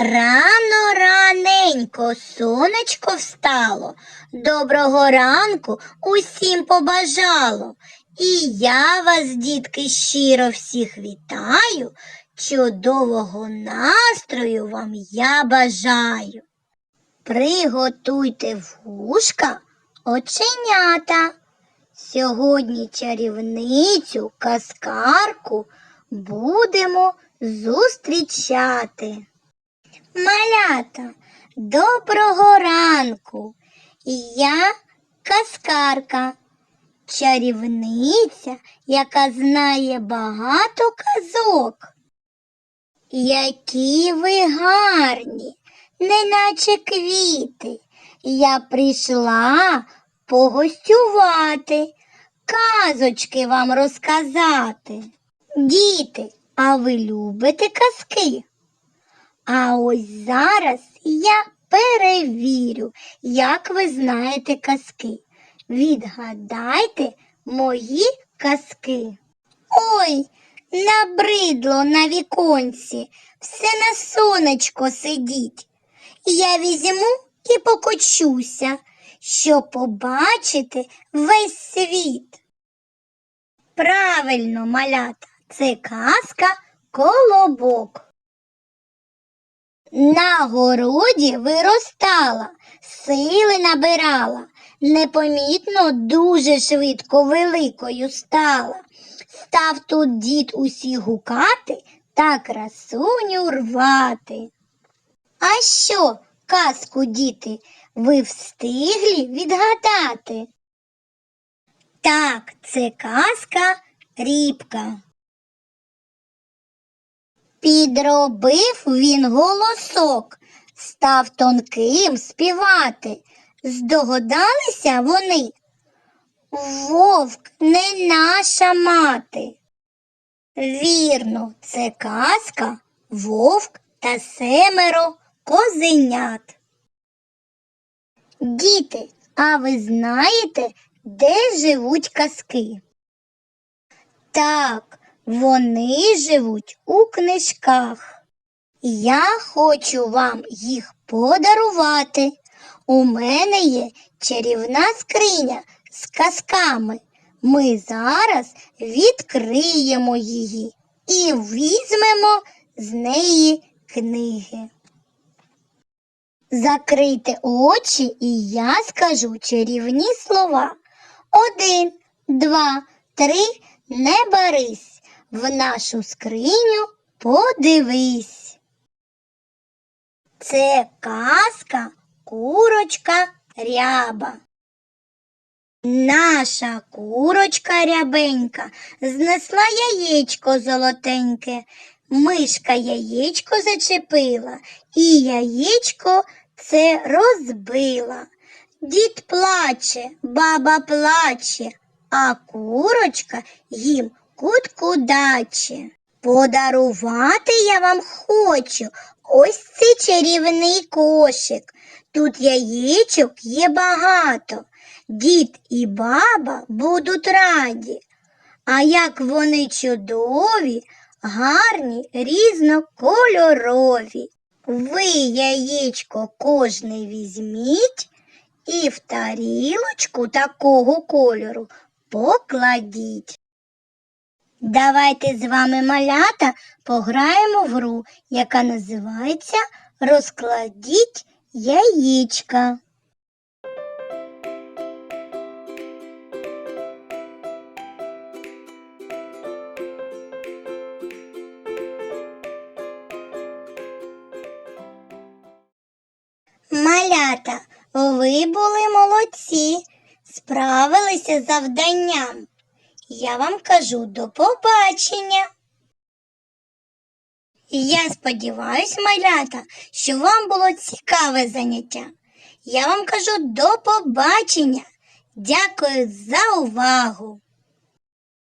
Рано раненько сонечко встало, доброго ранку усім побажало. І я вас, дітки, щиро всіх вітаю, чудового настрою вам я бажаю. Приготуйте вушка оченята. Сьогодні чарівницю казкарку будемо зустрічати. Малята, доброго ранку. Я казкарка, чарівниця, яка знає багато казок. Які ви гарні, неначе квіти. Я прийшла погостювати, казочки вам розказати. Діти, а ви любите казки? А ось зараз я перевірю, як ви знаєте казки. Відгадайте мої казки. Ой, набридло на віконці, все на сонечко сидіть. Я візьму і покочуся, щоб побачити весь світ. Правильно, малята, це казка колобок. На городі виростала, сили набирала, непомітно дуже швидко великою стала. Став тут дід усіх гукати та красуню рвати. А що, казку, діти, ви встиглі відгадати? Так, це казка рібка. Підробив він голосок, став тонким співати. Здогадалися вони? Вовк не наша мати. Вірно, це казка, вовк та семеро козенят. Діти, а ви знаєте, де живуть казки? Так, вони живуть у книжках. Я хочу вам їх подарувати. У мене є чарівна скриня з казками. Ми зараз відкриємо її і візьмемо з неї книги. Закрийте очі, і я скажу чарівні слова. Один, два, три, не барись, в нашу скриню подивись. Це казка курочка ряба. Наша курочка рябенька знесла яєчко золотеньке. Мишка яєчко зачепила і яєчко це розбила. Дід плаче, баба плаче, а курочка їм кутку даче. Подарувати я вам хочу ось цей чарівний кошик. Тут яєчок є багато. Дід і баба будуть раді. А як вони чудові, гарні, різнокольорові. Ви яєчко кожне візьміть і в тарілочку такого кольору покладіть. Давайте з вами малята пограємо в гру, яка називається Розкладіть яєчка. Малята, ви були молодці, справилися з завданням. Я вам кажу до побачення. Я сподіваюсь, малята, що вам було цікаве заняття. Я вам кажу до побачення. Дякую за увагу.